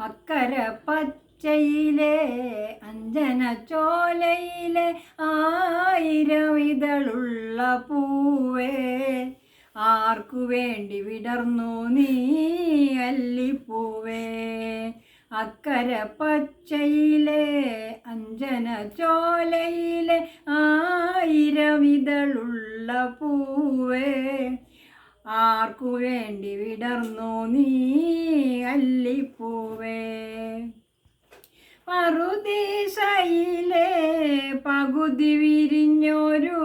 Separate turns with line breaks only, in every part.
അക്കര പച്ചയിലെ അഞ്ജന ചോലയിലെ ആയിരം ഇതളുള്ള പൂവേ. ആർക്കു വേണ്ടി വിടർന്നു നീ അല്ലിപ്പൂവേ? അക്കര പച്ചയിലെ അഞ്ജന ചോലയിലെ ആയിരം ഇതളുള്ള പൂവേ. ആർക്കു വേണ്ടി വിടർന്നു നീ അല്ലിപ്പൂവേ. പറുദീസയിലെ പകുതി വിരിഞ്ഞൊരു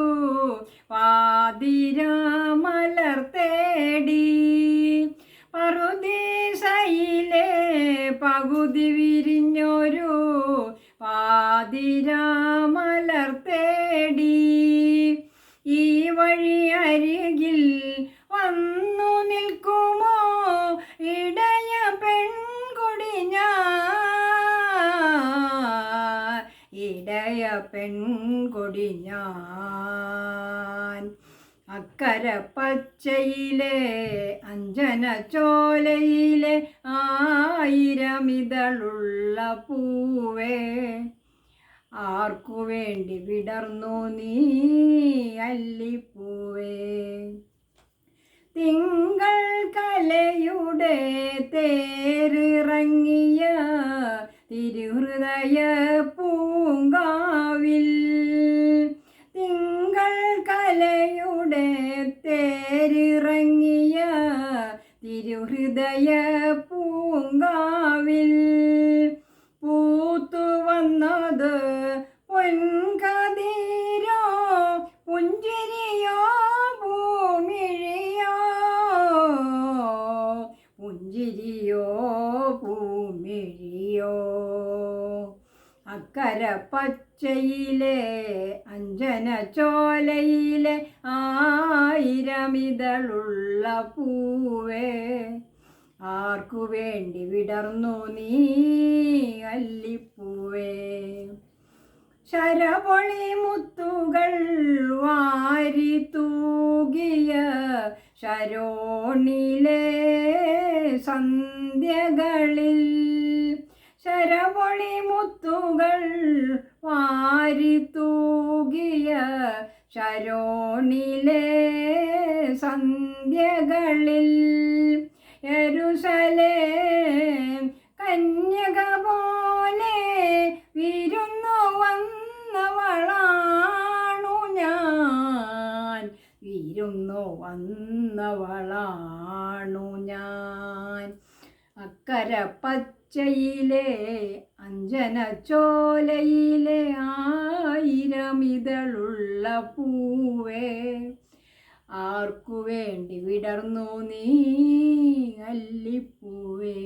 പാതിരാമലർ തേടി. പറുദേശയിലെ പകുതി വിരിഞ്ഞൊരു പാതിരാമലർ തേടി. ഈ വഴി അരികിൽ വന്നു പെൺകൊടി ഞാൻ. അക്കര പച്ചയിലെ അഞ്ജന ചോലയിലെ ആയിരമിതളുള്ള പൂവേ. ആർക്കു വേണ്ടി വിടർന്നു നീ അല്ലിപ്പൂവേ. തിങ്കൾ കലയുടെ തേരിറങ്ങിയ തിരുഹൃദയ പൂങ്കാവിൽ കലയുടെ തേരിറങ്ങിയ തിരുഹൃദയ പൂങ്കാവിൽ പൂത്തു വന്നത് പൊൻകതിരോ? പുഞ്ചിരിയോ? പൂമിഴിയോ? പുഞ്ചിരിയോ? പൂമിഴിയോ? അക്കര പച്ചയിലെ അഞ്ജന ചോലയിലെ ആയിരമിതളുള്ള പൂവേ ആർക്കു വേണ്ടി വിടർന്നു നീ അല്ലിപ്പൂവേ. ശരപൊളി മുത്തുകൾ വാരി തൂകിയ ശരോണിലെ സന്ധ്യകളിൽ ശരപൊളി മുത്തുകൾ വാരി തൂകിയ ശരോണിലെ സന്ധ്യകളിൽ യരുസലേ കന്യക പോലെ വിരുന്നു വന്നവളാണു ഞാൻ. വിരുന്നു വന്നവളാണു ഞാൻ. അക്കര പച്ചയിലെ അഞ്ജന ചോലയിലെ ആയിരമിതളുള്ള പൂവേ ആർക്കു വേണ്ടി വിടർന്നു നീ അല്ലിപ്പൂവേ.